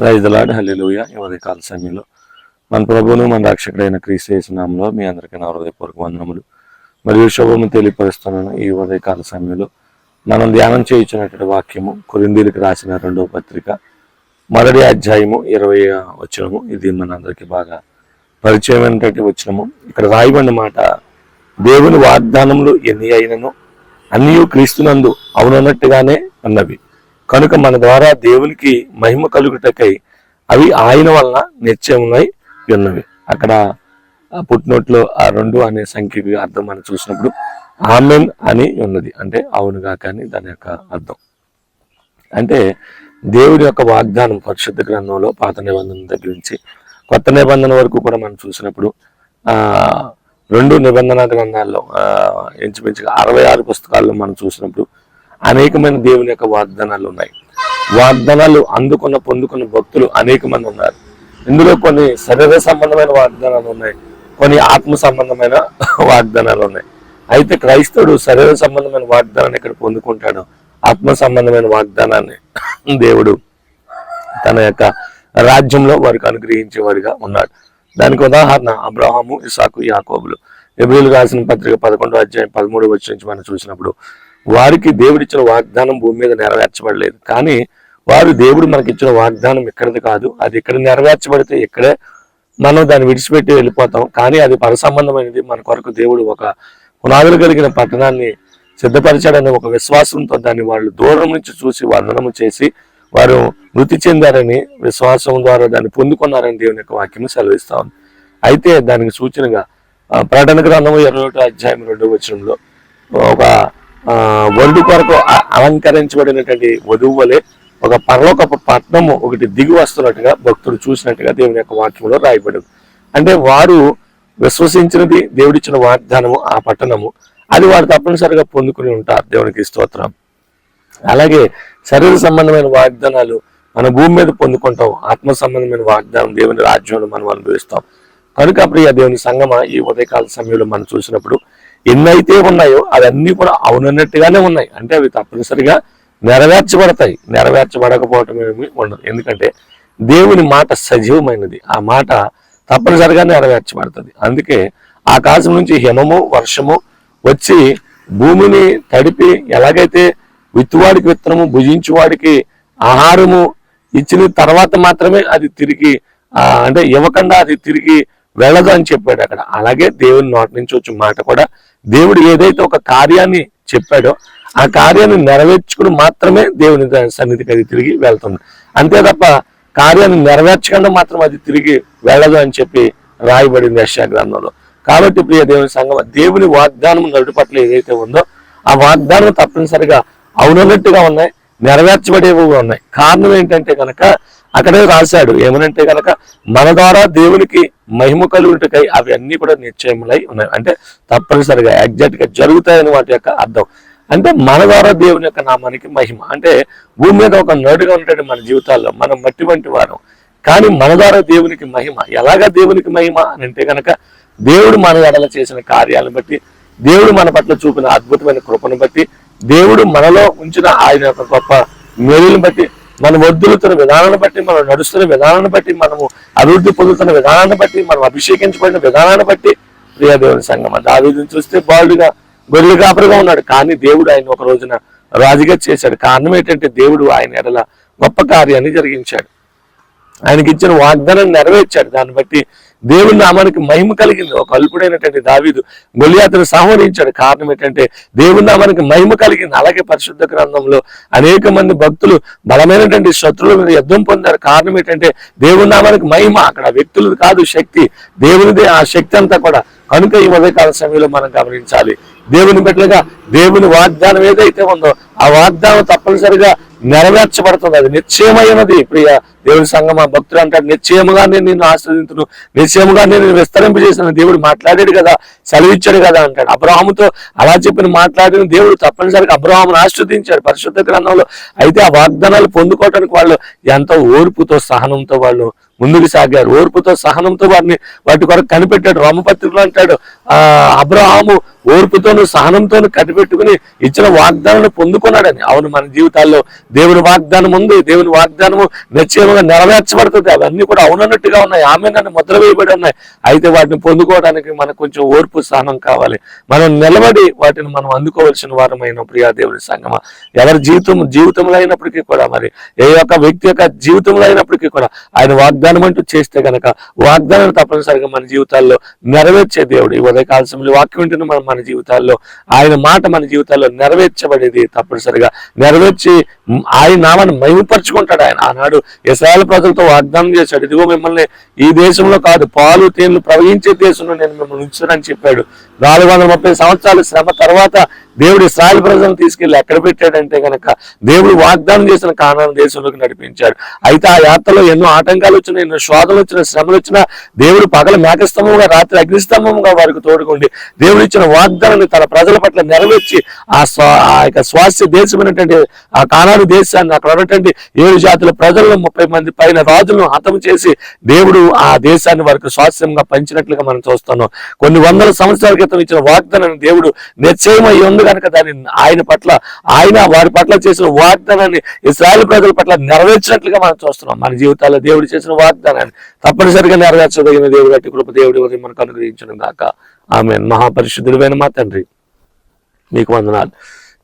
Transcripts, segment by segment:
రైతులాడు హల్లెలూయ ఈ ఉదయ కాల సమయంలో. మన ప్రభువును మన రక్షకుడైన క్రీస్తు నామంలో మీ అందరికీ నా హృదయపూర్వక వందనములు. మరియు శుభము తెలియపరుస్తున్నాను ఈ ఉదయ కాల సమయంలో. మనం ధ్యానం చేయించినటువంటి వాక్యము కొరిందీలకు రాసిన రెండవ పత్రిక మొదటి అధ్యాయము ఇరవై వచ్చినము ఇది మన అందరికీ బాగా పరిచయమైనటువంటి వచ్చినము ఇక్కడ రాయబడిన మాట దేవుని వాగ్దానములు ఎన్ని అయినను? అన్నీ క్రీస్తునందు అవునన్నట్టుగానే అన్నవి కనుక మన ద్వారా దేవునికి మహిమ కలుగుటకై అవి ఆయన వలన నిత్యములై ఉన్నవి అక్కడ పుట్టినోట్లో ఆ రెండు అనే సంఖ్యకి అర్థం మనం చూసినప్పుడు ఆమెన్ అని ఉన్నది. అంటే అవునుగా కానీ దాని యొక్క అర్థం. అంటే దేవుడి యొక్క వాగ్దానం పరిశుద్ధ గ్రంథంలో పాత నిబంధన దగ్గర నుంచి కొత్త నిబంధన వరకు కూడా మనం చూసినప్పుడు ఆ రెండు నిబంధన గ్రంథాల్లో ఆ, ఇంచుమించుగా అరవై ఆరు పుస్తకాల్లో మనం చూసినప్పుడు అనేకమైన దేవుని యొక్క వాగ్దానాలు ఉన్నాయి. వాగ్దానాలు అందుకున్న పొందుకున్న భక్తులు అనేక మంది ఉన్నారు. ఇందులో కొన్ని శరీర సంబంధమైన వాగ్దానాలు ఉన్నాయి. కొన్ని ఆత్మ సంబంధమైన వాగ్దానాలు ఉన్నాయి. అయితే క్రైస్తవుడు శరీర సంబంధమైన వాగ్దానాన్ని ఇక్కడ పొందుకుంటాడు. ఆత్మ సంబంధమైన వాగ్దానాన్ని దేవుడు తన యొక్క రాజ్యంలో వారికి అనుగ్రహించేవారిగా ఉన్నాడు. దానికి ఉదాహరణ అబ్రహాము ఇసాకు యాకోబులు. ఎబ్రిల్ రాసిన పత్రిక పదకొండో అధ్యాయం పదమూడు వచ్చి నుంచి మనం చూసినప్పుడు వారికి దేవుడిచ్చిన వాగ్దానం భూమి మీద నెరవేర్చబడలేదు. కానీ వారు దేవుడు మనకి ఇచ్చిన వాగ్దానం ఇక్కడది కాదు. అది ఇక్కడ నెరవేర్చబడితే ఇక్కడే మనం దాన్ని విడిచిపెట్టి వెళ్ళిపోతాం. కానీ అది పర సంబంధమైనది మన కొరకు దేవుడు ఒక పునాదులు కలిగిన పట్టణాన్ని సిద్ధపరిచాడనే ఒక విశ్వాసంతో దాన్ని వాళ్ళు దూరం నుంచి చూసి వందనము చేసి వారు మృతి చెందారని విశ్వాసం ద్వారా దాన్ని పొందుకున్నారని దేవుని యొక్క వాక్యం సెలవిస్తా ఉంది. అయితే దానికి సూచనగా ప్రకటన గ్రంథము ఇరవై ఒకటో అధ్యాయం రెండో వచనంలో ఒక వరుడు కొరకు అలంకరించబడినటువంటి వధువు వలె ఒక పరలోక పట్నము ఒకటి దిగి వస్తున్నట్టుగా భక్తుడు చూసినట్టుగా దేవుని యొక్క వాక్యంలో రాయబడింది. అంటే వారు విశ్వసించినది దేవుడిచ్చిన వాగ్దానము ఆ పట్టణము అది వారు తప్పనిసరిగా పొందుకుని ఉంటారు. దేవునికి స్తోత్రం. అలాగే శరీర సంబంధమైన వాగ్దానాలు మన భూమి మీద పొందుకుంటాం. ఆత్మ సంబంధమైన వాగ్దానం దేవుని రాజ్యంలో మనం అనుభవిస్తాం. కనుక ప్రియ దేవుని సంగమ ఈ ఉదయకాల సమయంలో మనం చూసినప్పుడు ఎన్నైతే ఉన్నాయో అవన్నీ కూడా అవునన్నట్టుగానే ఉన్నాయి. అంటే అవి తప్పనిసరిగా నెరవేర్చబడతాయి. నెరవేర్చబడకపోవటం ఏమి ఉండదు. ఎందుకంటే దేవుని మాట సజీవమైనది. ఆ మాట తప్పనిసరిగా నెరవేర్చబడుతుంది. అందుకే ఆకాశం నుంచి హిమము వర్షము వచ్చి భూమిని తడిపి ఎలాగైతే విత్తువాడికి విత్తనము భుజించువాడికి ఆహారము ఇచ్చిన తర్వాత మాత్రమే అది తిరిగి అంటే ఇవ్వకుండా అది తిరిగి వెళ్ళదు అని చెప్పాడు అక్కడ. అలాగే దేవుని నోటి నుంచి వచ్చిన మాట కూడా దేవుడు ఏదైతే ఒక కార్యాన్ని చెప్పాడో ఆ కార్యాన్ని నెరవేర్చుకుని మాత్రమే దేవుని సన్నిధికి అది తిరిగి వెళ్తుంది. అంతే తప్ప కార్యాన్ని నెరవేర్చకుండా మాత్రం అది తిరిగి వెళ్ళదు అని చెప్పి రాయబడింది యశా గ్రంథంలో. కాబట్టి ప్రియ దేవుని సంఘం దేవుని వాగ్దానం నడు పట్ల ఏదైతే ఉందో ఆ వాగ్దానం తప్పనిసరిగా అవునన్నట్టుగా ఉన్నాయి నెరవేర్చబడేవి ఉన్నాయి. కారణం ఏంటంటే కనుక అక్కడే రాశాడు. ఏమనంటే కనుక మన ద్వారా దేవునికి మహిమ కలుగుటకై అవి అన్ని కూడా నిశ్చయములై ఉన్నాయి. అంటే తప్పనిసరిగా ఎగ్జాక్ట్గా జరుగుతాయని వాటి యొక్క అర్థం. అంటే మన ద్వారా దేవుని యొక్క నామానికి మహిమ. అంటే భూమి మీద ఒక నడుగా ఉంటాడు మన జీవితాల్లో మనం మట్టి వంటి వారం. కానీ మన ద్వారా దేవునికి మహిమ. ఎలాగా దేవునికి మహిమ అని అంటే కనుక దేవుడు మన ఎడల చేసిన కార్యాలను బట్టి దేవుడు మన పట్ల చూపిన అద్భుతమైన కృపను బట్టి దేవుడు మనలో ఉంచిన ఆయన యొక్క గొప్ప మేలుని బట్టి మనం వద్దులుతున్న విధానాన్ని బట్టి మనం నడుస్తున్న విధానాన్ని బట్టి మనము అభివృద్ధి పొందుతున్న విధానాన్ని బట్టి మనం అభిషేకించబడిన విధానాన్ని బట్టి ప్రియదేవుని సంఘం. అంటే ఆ దావీదుని చూస్తే బాలుడుగా గొర్రెలు కాపరిగా ఉన్నాడు. కానీ దేవుడు ఆయన ఒక రోజున రాజుగా చేశాడు. కారణం ఏంటంటే దేవుడు ఆయన ఎడల గొప్ప కార్యాన్ని జరిగించాడు. ఆయనకి ఇచ్చిన వాగ్దానం నెరవేర్చాడు. దాన్ని బట్టి దేవుని నామానికి మహిమ కలిగింది. ఒక అల్పుడైనటువంటి దావీదు గొలియాతను సంహరించాడు. కారణం ఏంటంటే దేవుని నామానికి మహిమ కలిగింది. అలాగే పరిశుద్ధ గ్రంథంలో అనేక మంది భక్తులు బలమైనటువంటి శత్రువుల మీద యుద్ధం పొందారు. కారణం ఏంటంటే దేవుని నామానికి మహిమ అక్కడ వ్యక్తులు కాదు శక్తి. దేవునిదే ఆ శక్తి అంతా కూడా. కనుక ఈ ఉదయకాల సమయంలో మనం గమనించాలి. దేవుని బిడ్డలుగా దేవుని వాగ్దానం ఏదైతే ఉందో ఆ వాగ్దానం తప్పనిసరిగా నెరవేర్చబడుతుంది. అది నిశ్చయమైనది. ప్రియ దేవుని సంగమ భక్తులు అంటాడు నిశ్చయముగా నేను నిన్ను ఆశ్రదించును నిశ్చయముగా నేను విస్తరింపు విస్తరింపజేసిన దేవుడు మాట్లాడాడు కదా సెలవిచ్చాడు కదా అంటాడు. అబ్రహాముతో అలా చెప్పిన మాట్లాడిన దేవుడు తప్పనిసరిగా అబ్రహామును ఆశ్రదించాడు. పరిశుద్ధ గ్రంథంలో అయితే ఆ వాగ్దానాలు పొందుకోవడానికి వాళ్ళు ఎంతో ఓర్పుతో సహనంతో వాళ్ళు ముందుకు సాగారు. ఓర్పుతో సహనంతో వారిని వాటి కొరకు కనిపెట్టాడు. రోమపత్రికలు అంటాడు ఆ అబ్రహాము ఓర్పుతోను సహనంతోను పెట్టుకుని ఇచ్చిన వాగ్దానాన్ని పొందుకున్నాడని. అవును మన జీవితాల్లో దేవుని వాగ్దానం ఉంది. దేవుని వాగ్దానము నిశ్చయంగా నెరవేర్చబడుతుంది. అవన్నీ కూడా అవునన్నట్టుగా ఉన్నాయి. ఆమె నన్ను ముద్ర వేయబడి ఉన్నాయి. అయితే వాటిని పొందుకోవడానికి మనకు కొంచెం ఓర్పు స్థానం కావాలి. మనం నిలబడి వాటిని మనం అందుకోవాల్సిన వారమైన ప్రియా దేవుని సంగమ. ఎవరి జీవితం జీవితంలో అయినప్పటికీ కూడా మరి ఏ యొక్క వ్యక్తి యొక్క జీవితంలో అయినప్పటికీ కూడా ఆయన వాగ్దానం అంటూ చేస్తే గనక వాగ్దానం తప్పనిసరిగా మన జీవితాల్లో నెరవేర్చే దేవుడు. ఈ ఉదయకాల సమయంలో వాక్యం వింటున్న మన మన జీవితాల్లో ఆయన మాట మన జీవితాల్లో నెరవేర్చబడేది తప్పనిసరిగా. నెరవేర్చి ఆయన నామాన్ని మహిమపరుచుకుంటాడు ఆయన. ఆనాడు ఇస్రాయల్ ప్రజలతో వాగ్దానం చేశాడు. ఇదిగో మిమ్మల్ని ఈ దేశంలో కాదు పాలు తేనెలు ప్రవహించే దేశంలో నేను మిమ్మల్ని ఉంచుతానని చెప్పాడు. నాలుగు వందల ముప్పై సంవత్సరాల శ్రమ తర్వాత దేవుడు ఇస్రాయల్ ప్రజలను తీసుకెళ్ళి ఎక్కడ పెట్టాడంటే గనక దేవుడు వాగ్దానం చేసిన కానాను దేశంలోకి నడిపించాడు. అయితే ఆ యాత్రలో ఎన్నో ఆటంకాలు వచ్చినా ఎన్నో శోధనలు వచ్చిన శ్రమలు వచ్చినా దేవుడు పగల మేఘస్తంభంగా రాత్రి అగ్నిస్తంభంగా వారికి తోడుకుండి దేవుడు ఇచ్చిన వాగ్దానాన్ని తన ప్రజల పట్ల నెరవేర్చి ఆ స్వా ఆ యొక్క స్వాస్థ్య దేశమైనటువంటి ఆ కానాను దేశాన్ని అక్కడ ఉన్నటువంటి ఏడు జాతుల ప్రజలను ముప్పై మంది పైన రాజులను హతం చేసి దేవుడు ఆ దేశాన్ని వారికి స్వాస్థ్యంగా పంచినట్లుగా మనం చూస్తున్నాం. కొన్ని వందల సంవత్సరాల క్రితం ఇచ్చిన వాగ్దానాన్ని దేవుడు నిశ్చయమై ఉంది కనుక దాన్ని ఆయన పట్ల ఆయన వారి పట్ల చేసిన వాగ్దానాన్ని ఇస్రాయల్ ప్రజల పట్ల నెరవేర్చినట్లుగా మనం చూస్తున్నాం. మన జీవితాల్లో దేవుడు చేసిన వాగ్దానాన్ని తప్పనిసరిగా నెరవేర్చదగిన దేవుడు గట్టి కృప దేవుడి ఉదయం మనకు అనుగ్రహించడం దాకా ఆమె మహాపరిశుద్ధుడైన మా తండ్రి మీకు వందనాలు.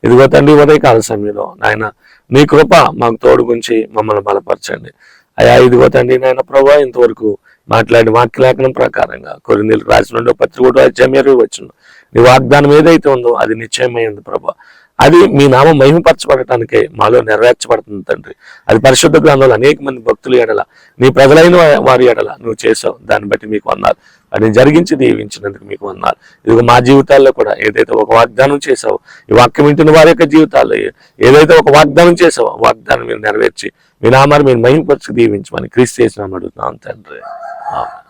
ఇదిగో తండ్రి ఉదయకాల సమయంలో నాయన మీ కృప మాకు తోడుగుంచి మమ్మల్ని బలపరచండి. అయ్యా ఇదిగో తండ్రి నాయన ప్రభా ఇంతవరకు మాట్లాడి వాక్యలేఖనం ప్రకారంగా కొన్ని రాసిన పత్రిక ఒకటో అధ్యాయం ఇరవై వచ్చిన నీ వాగ్దానం ఏదైతే ఉందో అది నిశ్చయమైంది ప్రభా. అది మీ నామం మహిమపరచబడటానికే మాలో నెరవేర్చబడుతుంది తండ్రి. అది పరిశుద్ధ గ్రంథంలో అనేక మంది భక్తులు ఎడల నీ ప్రజలైన వారి ఎడల నువ్వు చేసావు దాన్ని బట్టి మీకు అన్నారు వాటిని జరిగించి దీవించినందుకు మీకు అన్నారు ఇదిగో మా జీవితాల్లో కూడా ఏదైతే ఒక వాగ్దానం చేసావో ఈ వాక్యం వింటున్న వారి యొక్క జీవితాల్లో ఏదైతే ఒక వాగ్దానం చేసావో వాగ్దానం మీరు నెరవేర్చి మీ నామాన్ని మీరు మహిమపరచు దీవించమని క్రీస్తు చేసిన అడుగుతున్నాం తండ్రి. ఆమేన్.